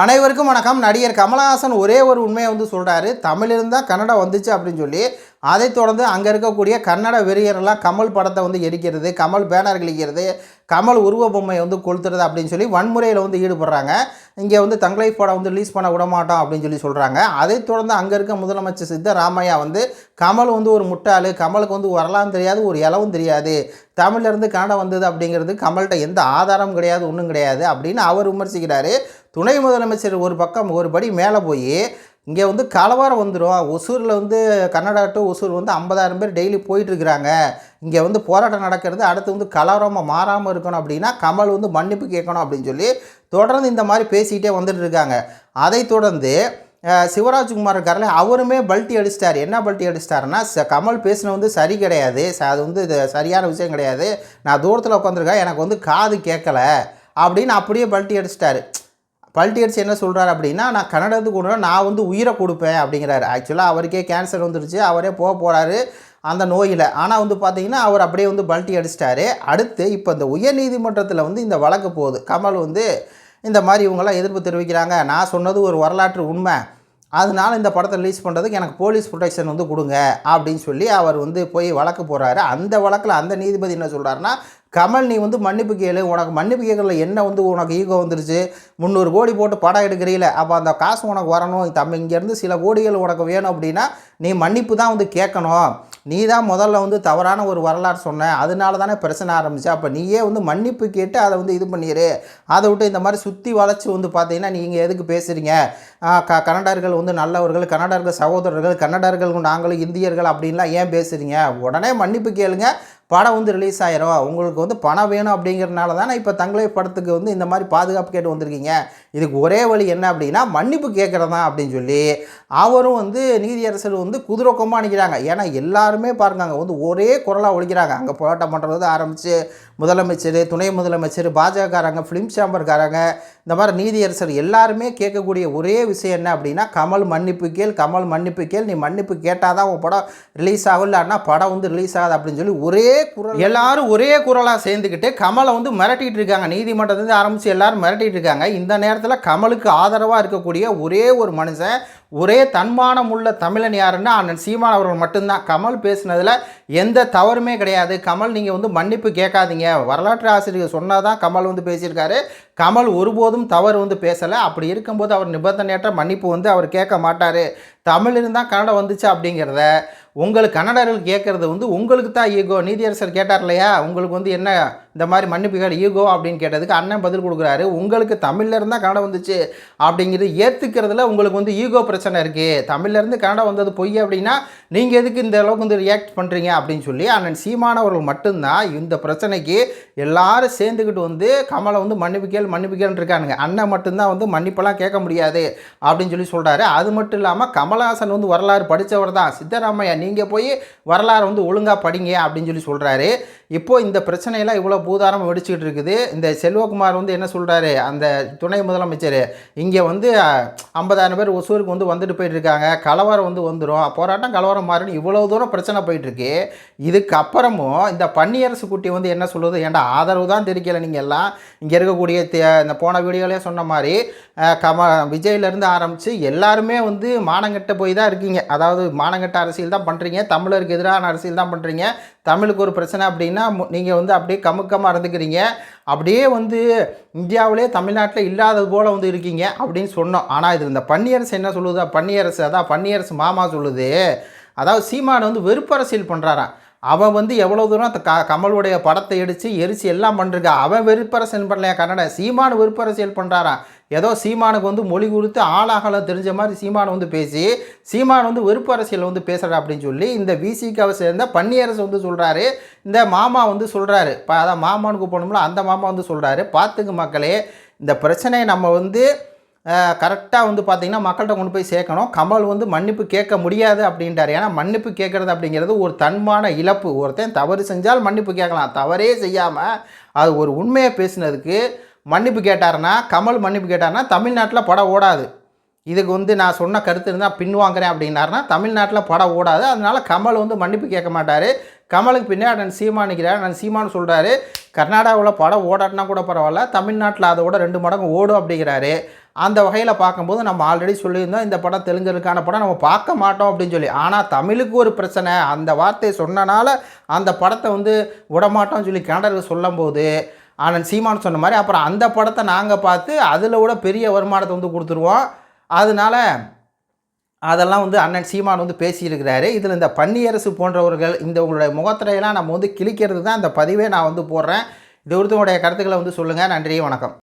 அனைவருக்கும் வணக்கம். நடிகர் கமலஹாசன் ஒரே ஒரு உண்மையை வந்து சொல்கிறாரு தமிழிலிருந்து தான் கன்னடம் வந்துச்சு அப்படின்னு சொல்லி அதைத் தொடர்ந்து அங்கே இருக்கக்கூடிய கன்னட வெறியரெல்லாம் கமல் படத்தை வந்து எரிக்கிறது கமல் பேனர் கிழிக்கிறது கமல் உருவ பொம்மையை வந்து கொளுத்துறது அப்படின்னு சொல்லி வன்முறையில் வந்து ஈடுபடுறாங்க. இங்கே வந்து தங்களை படம் வந்து ரிலீஸ் பண்ண விட மாட்டோம் அப்படின்னு சொல்லி சொல்கிறாங்க அதை தொடர்ந்து அங்கே இருக்க முதலமைச்சர் சித்தராமையா வந்து கமல் வந்து ஒரு முட்டாள் கமலுக்கு வந்து வரலாம் தெரியாது ஒரு இலவும் தெரியாது. தமிழ்லேருந்து கன்னடம் வந்தது அப்படிங்கிறது கமல்கிட்ட எந்த ஆதாரமும் கிடையாது ஒன்றும் கிடையாது அப்படின்னு அவர் விமர்சிக்கிறாரு. துணை முதலமைச்சர் ஒரு பக்கம் ஒரு படி மேலே போய் இங்கே வந்து கலவரம் வந்துடும் ஒசூரில் வந்து கன்னடா டு ஒசூர் வந்து ஐம்பதாயிரம் பேர் டெய்லி போயிட்டுருக்குறாங்க. இங்கே வந்து போராட்டம் நடக்கிறது அடுத்து வந்து கலவரமாக மாறாமல் இருக்கணும் அப்படின்னா கமல் வந்து மன்னிப்பு கேட்கணும் அப்படின்னு சொல்லி தொடர்ந்து இந்த மாதிரி பேசிக்கிட்டே வந்துட்டு இருக்காங்க அதைத் தொடர்ந்து சிவராஜ்குமார் இருக்கார்ல அவருமே பல்ட்டி அடிச்சிட்டார். என்ன பல்ட்டி அடிச்சிட்டாருன்னா கமல் பேசின வந்து சரி கிடையாது. அது வந்து இது சரியான விஷயம் கிடையாது. நான் தூரத்தில் உட்காந்துருக்கேன் எனக்கு வந்து காது கேட்கல அப்படின்னு அப்படியே பல்ட்டி அடிச்சிட்டாரு. பல்டியர்ஸ் அடிச்சு என்ன சொல்கிறார் அப்படின்னா நான் கன்னடத்துக்கு கூட நான் வந்து உயிரை கொடுப்பேன் அப்படிங்கிறாரு. ஆக்சுவலாக அவருக்கே கேன்சர் வந்துருச்சு அவரே போக போகிறாரு அந்த நோயில். ஆனால் வந்து பார்த்தீங்கன்னா அவர் அப்படியே வந்து பல்ட்டி அடிச்சிட்டாரு. அடுத்து இப்போ இந்த உயர்நீதிமன்றத்தில் வந்து இந்த வழக்கு போகுது. கமல் வந்து இந்த மாதிரி இவங்கெல்லாம் எதிர்ப்பு தெரிவிக்கிறாங்க. நான் சொன்னது ஒரு வரலாற்று உண்மை. அதனால் இந்த படத்தை ரிலீஸ் பண்ணுறதுக்கு எனக்கு போலீஸ் ப்ரொடெக்ஷன் வந்து கொடுங்க அப்படின்னு சொல்லி அவர் வந்து போய் வழக்கு போகிறாரு அந்த வழக்கில் அந்த நீதிபதி என்ன சொல்கிறாருன்னா கமல் நீ வந்து மன்னிப்பு கேளு. உனக்கு மன்னிப்பு கேட்கல என்ன வந்து உனக்கு ஈகோ வந்துருச்சு? முந்நூறு கோடி போட்டு படம் எடுக்கிறீல. அப்போ அந்த காசு உனக்கு வரணும். தம் இங்கேருந்து சில கோடிகள் உனக்கு வேணும் அப்படின்னா நீ மன்னிப்பு தான் வந்து கேட்கணும். நீ தான் முதல்ல வந்து தவறான ஒரு வரலாறு சொன்ன. அதனால தானே பிரச்சனை ஆரம்பிச்சு. அப்போ நீயே வந்து மன்னிப்பு கேட்டு அதை வந்து இது பண்ணிடு அதை விட்டு இந்த மாதிரி சுற்றி வளைச்சி வந்து பார்த்தீங்கன்னா நீங்கள் எதுக்கு பேசுகிறீங்க க கன்னடர்கள் வந்து நல்லவர்கள் கன்னடர்கள் சகோதரர்கள் கன்னடர்கள் நாங்களும் இந்தியர்கள் அப்படின்லாம் ஏன் பேசுகிறீங்க உடனே மன்னிப்பு கேளுங்க. படம் வந்து ரிலீஸ் ஆயிரும். உங்களுக்கு வந்து பணம் வேணும் அப்படிங்கிறனால தானே இப்போ தங்களை படத்துக்கு வந்து இந்த மாதிரி பாதுகாப்பு கேட்டு வந்திருக்கீங்க. இதுக்கு ஒரே வழி என்ன அப்படின்னா மன்னிப்பு கேட்குறதா அப்படின்னு சொல்லி அவரும் வந்து நீதியரசர் வந்து குதிரை கொம்பா நிற்கிறாங்க ஏன்னா எல்லாருமே பாருங்க அங்கே வந்து ஒரே குரலாக ஒழிக்கிறாங்க அங்கே போராட்டம் பண்ணுறது ஆரம்பித்து முதலமைச்சர் துணை முதலமைச்சர் பாஜகக்காரங்க ஃபிலிம் சாம்பர்காரங்க இந்த மாதிரி நீதியரசர் எல்லாருமே கேட்கக்கூடிய ஒரே விஷயம் என்ன அப்படின்னா கமல் மன்னிப்பு கேள் கமல் மன்னிப்பு கேள் நீ மன்னிப்பு கேட்டால் தான் உன் படம் ரிலீஸ் ஆகும் இல்லைன்னா படம் வந்து ரிலீஸ் ஆகாது அப்படின்னு சொல்லி ஒரே குரல். எல்லாரும் ஒரே குரலாக சேர்ந்துக்கிட்டு கமலை வந்து மிரட்டிட்டு இருக்காங்க. நீதிமன்றத்துலேருந்து ஆரம்பித்து எல்லாரும் மிரட்டிட்டு இருக்காங்க. இந்த நேரத்தில் கமலுக்கு ஆதரவாக இருக்கக்கூடிய ஒரே ஒரு மனுஷன் ஒரே தன்மானம் உள்ள தமிழன் யாருன்னா அண்ணன் சீமான் அவர்கள் மட்டும்தான். கமல் பேசினதில் எந்த தவறுமே கிடையாது. கமல் நீங்கள் வந்து மன்னிப்பு கேட்காதீங்க. வரலாற்று ஆசிரியர் சொன்னால் தான் கமல் வந்து பேசியிருக்காரு. கமல் ஒருபோதும் தவறு வந்து பேசலை. அப்படி இருக்கும்போது அவர் நிபந்தனையற்ற மன்னிப்பு வந்து அவர் கேட்க மாட்டார். தமிழ் இருந்தால் கன்னடம் வந்துச்சு அப்படிங்கிறத உங்களுக்கு கன்னடர்கள் கேட்குறது வந்து உங்களுக்கு தான் ஈகோ நீதியரசர் கேட்டார் இல்லையா உங்களுக்கு வந்து என்ன இந்த மாதிரி மன்னிப்புகள் ஈகோ அப்படின்னு கேட்டதுக்கு அண்ணன் பதில் கொடுக்குறாரு. உங்களுக்கு தமிழ்லேருந்து தான் கன்னடம் வந்துச்சு அப்படிங்கிறது ஏற்றுக்கிறதுல உங்களுக்கு வந்து ஈகோ பிரச்சனை இருக்குது தமிழ்லேருந்து கன்னடம் வந்தது பொய் அப்படின்னா நீங்கள் எதுக்கு இந்த அளவுக்கு வந்து ரியாக்ட் பண்ணுறீங்க அப்படின்னு சொல்லி அண்ணன் சீமானவர்கள் மட்டும்தான் இந்த பிரச்சனைக்கு எல்லாரும் சேர்ந்துக்கிட்டு வந்து கமலை வந்து மன்னிப்பு கேள் மன்னிப்பு கேள்னு இருக்கானுங்க. அண்ணன் மட்டும்தான் வந்து மன்னிப்பெல்லாம் கேட்க முடியாது அப்படின்னு சொல்லி சொல்கிறாரு அது மட்டும் இல்லாமல் கமலஹாசன் வந்து வரலாறு படித்தவர் தான். சித்தராமையா நீங்கள் போய் வரலாறு வந்து ஒழுங்காக படிங்க அப்படின்னு சொல்லி சொல்கிறாரு இப்போது இந்த பிரச்சனையெல்லாம் இவ்வளோ பூதாரம் வெடிச்சுக்கிட்டு இருக்குது. இந்த செல்வகுமார் வந்து என்ன சொல்கிறாரு அந்த துணை முதலமைச்சர் இங்கே வந்து ஐம்பதாயிரம் பேர் ஒசூருக்கு வந்து வந்துட்டு போயிட்டுருக்காங்க. கலவரம் வந்து வந்துடும் போராட்டம் கலவரம் மாறுன்னு இவ்வளோ தூரம் பிரச்சனை போயிட்டுருக்கு. இதுக்கப்புறமும் இந்த பன்னியரசு குட்டி வந்து என்ன சொல்லுது? ஏன்டா ஆதரவு தான் தெரிவிக்கல நீங்கள் எல்லாம்? இங்கே இருக்கக்கூடிய தே- இந்த போன வீடியோலேயே சொன்ன மாதிரி கம விஜயிலேருந்து ஆரம்பித்து எல்லாருமே வந்து மானங்கெட்ட போய் தான் இருக்கீங்க. அதாவது மானங்கெட்ட அரசியல் தான் பண்ணுறீங்க தமிழருக்கு எதிரான அரசியல் தான் பண்ணுறீங்க தமிழுக்கு ஒரு பிரச்சனை அப்படின்னா நீங்கள் வந்து அப்படியே கமுக்கமாக இருந்துக்கிறீங்க. அப்படியே வந்து இந்தியாவிலே தமிழ்நாட்டில் இல்லாதது போல் வந்து இருக்கீங்க அப்படின்னு சொன்னோம். ஆனால் இது இந்த பன்னியரசு என்ன சொல்லுதா? பன்னியரசு அதான் பன்னியரசு மாமா சொல்லுது. அதாவது சீமானை வந்து வெறுப்பரசியல் பண்ணுறாராம் அவன் வந்து எவ்வளோ தூரம் அந்த க கமலுடைய படத்தை எடுத்து எரிச்சு எல்லாம் பண்ணுறா அவன் வெறுப்பரசியல் பண்ணலையா? கன்னட சீமானு வெறுப்பரசியல் பண்ணுறாராம் ஏதோ சீமானுக்கு வந்து மொழி கொடுத்து ஆளாகலாம் தெரிஞ்ச மாதிரி சீமான் வந்து பேசி சீமான் வந்து வெறுப்பு அரசியல் வந்து பேசுகிறா அப்படின்னு சொல்லி இந்த விசிகாவை சேர்ந்த பன்னியரசு வந்து சொல்கிறாரு இந்த மாமா வந்து சொல்கிறாரு இப்போ அதான் மாமானுக்கு போனோம்ல அந்த மாமா வந்து சொல்கிறாரு பார்த்துங்க மக்களே இந்த பிரச்சனையை நம்ம வந்து கரெக்டாக வந்து பார்த்திங்கன்னா மக்கள்கிட்ட கொண்டு போய் சேர்க்கணும். கமல் வந்து மன்னிப்பு கேட்க முடியாது அப்படின்ட்டார் ஏன்னா மன்னிப்பு கேட்குறது அப்படிங்கிறது ஒரு தன்மான இழப்பு. ஒருத்தன் தவறு செஞ்சால் மன்னிப்பு கேட்கலாம். தவறே செய்யாமல் அது ஒரு உண்மையை பேசினதுக்கு மன்னிப்பு கேட்டாருன்னா கமல் மன்னிப்பு கேட்டாருன்னா தமிழ்நாட்டில் படம் ஓடாது. இதுக்கு வந்து நான் சொன்ன கருத்து இருந்தால் பின்வாங்குறேன் அப்படின்னாருனா தமிழ்நாட்டில் படம் ஓடாது. அதனால கமல் வந்து மன்னிப்பு கேட்க மாட்டார். கமலுக்கு பின்னாடி நான் சீமா நிற்கிறார் நான் சீமானு சொல்கிறாரு கர்நாடகாவில் படம் ஓடாட்டினா கூட பரவாயில்ல. தமிழ்நாட்டில் அதோட ரெண்டு மடங்கு ஓடும் அப்படிங்கிறாரு. அந்த வகையில் பார்க்கும்போது நம்ம ஆல்ரெடி சொல்லியிருந்தோம் இந்த படம் தெலுங்கருக்கான படம் நம்ம பார்க்க மாட்டோம் அப்படின்னு சொல்லி. ஆனால் தமிழுக்கு ஒரு பிரச்சனை. அந்த வார்த்தையை சொன்னனால அந்த படத்தை வந்து விடமாட்டோம்னு சொல்லி கன்னடர்கள் சொல்லும்போது ஆனால் சீமான் சொன்ன மாதிரி அப்புறம் அந்த படத்தை நாங்கள் பார்த்து அதில் விட பெரிய வருமானத்தை வந்து கொடுத்துருவோம். அதனால அதெல்லாம் வந்து அண்ணன் சீமான் வந்து பேசியிருக்கிறாரு. இதில் இந்த பன்னியரசு போன்றவர்கள் இந்த உங்களுடைய முகத்திரையெல்லாம் நம்ம வந்து கிழிக்கிறது தான் இந்த பதிவே நான் வந்து போடுறேன். இது ஒருத்தவங்களுடைய கருத்துக்களை வந்து சொல்லுங்கள் நன்றி வணக்கம்.